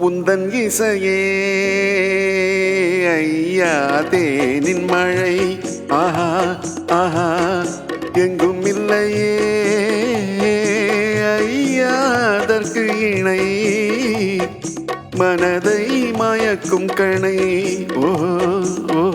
உந்தன் இசையே. ஐயா தேனின் மழை. ஆஹா ஆஹா எங்கும் இல்லையே. ஐயா அதற்கு இணை. மனதை மயக்கும் கணை. ஓ ஓ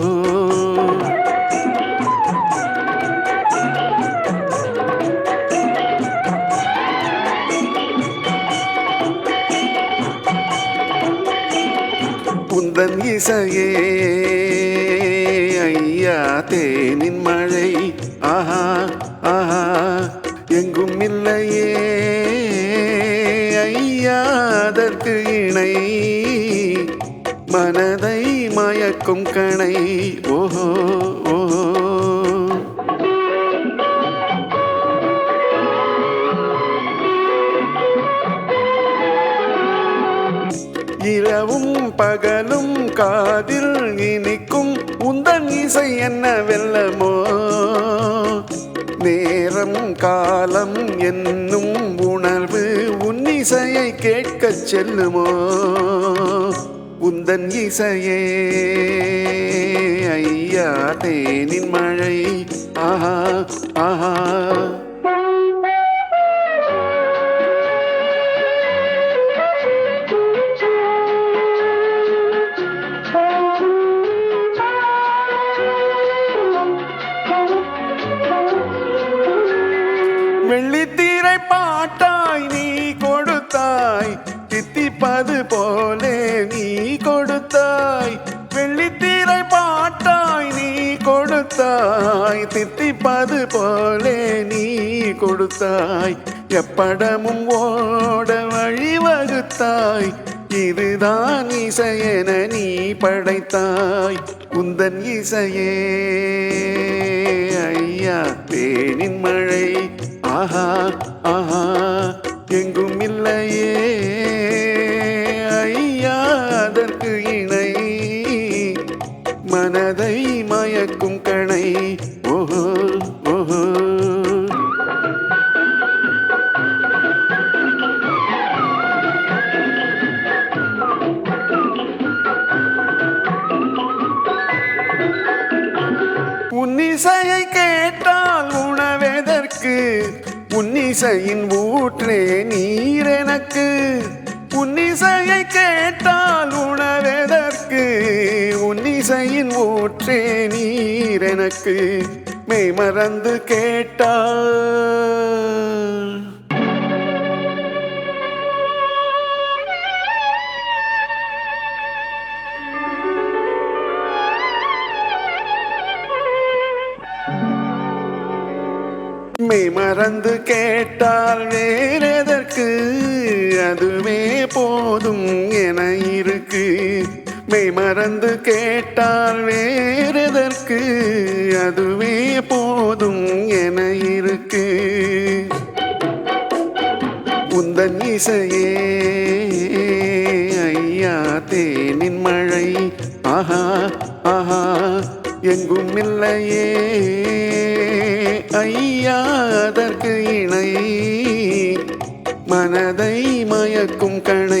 உந்தன் இசையே. ஐயா தேனின் மழை. ஆஹா ஆஹா எங்கும் இல்லையே. ஐயா அதற்கு இணை. மனதை மயக்கும் கணை. ஓஹோ ஓ பகலும் காதில் இனிக்கும் உந்தன் இசை என்ன வெல்லமோ? நேரம் காலம் என்னும் உணர்வு உன் இசையை கேட்கச் செல்லுமோ? உந்தன் இசையே ஐயா தேனின் மழை ஆஹா ஆஹா. பாட்டாய் நீ கொடுத்தாய் தித்திப்பது போலே நீ கொடுத்தாய். வெள்ளித்தீரை பாட்டாய் நீ கொடுத்தாய் தித்திப்பது போலே நீ கொடுத்தாய். எப்படமும் ஓட வழிவகுத்தாய் இதுதான் இசையென நீ படைத்தாய். குந்தன் இசையே ஐயா தேனின் மழை ஆஹா ஆஹா எங்கும் இல்லையே. ஐயா அதற்கு இணை. மனதை மயக்கும் கணை. ஓஹோ ஓஹோ. உன்னிசையை உன்னிசையின் ஊற்றே நீர் எனக்கு. உன்னிசையை கேட்டால் உணவெதற்கு. உன்னிசையின் ஊற்றே நீர் எனக்கு. மெய் மறந்து கேட்டால். மெய் மறந்து கேட்டால் வேறெதற்கு? அதுவே போதும் என இருக்கு. மெய் மறந்து கேட்டால் வேறெதற்கு? அதுவே போதும் என இருக்கு. உந்தன் இசையே ஐயா தேனின் மழை. ஆஹா ஆஹா எங்கும் இல்லையே. ஐயா அதற்கு இணை. மனதை மயக்கும் கண